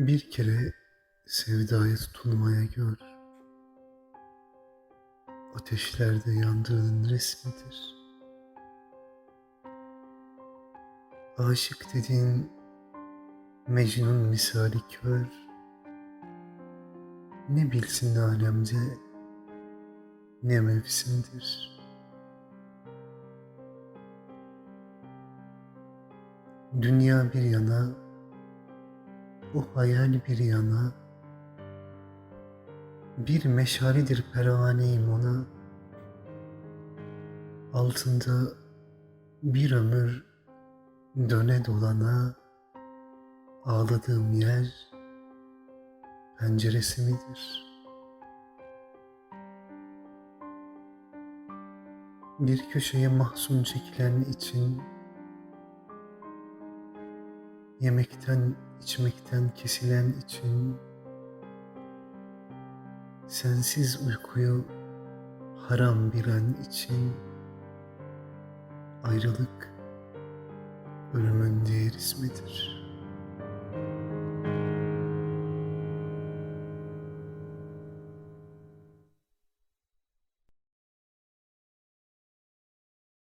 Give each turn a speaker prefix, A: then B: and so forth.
A: Bir kere sevdaya tutulmaya gör. Ateşlerde yandığının resmidir. Aşık dediğin Mecnun misali kör. Ne bilsin alemde ne mevsimdir. Dünya bir yana, o hayal bir yana, bir meşaledir pervaneyim ona, altında bir ömür döne dolana, ağladığım yer penceresi midir? Bir köşeye mahzun çekilen için Yemekten, içmekten kesilen için Sensiz uykuyu haram bilen için Ayrılık ölümün diğer ismidir.''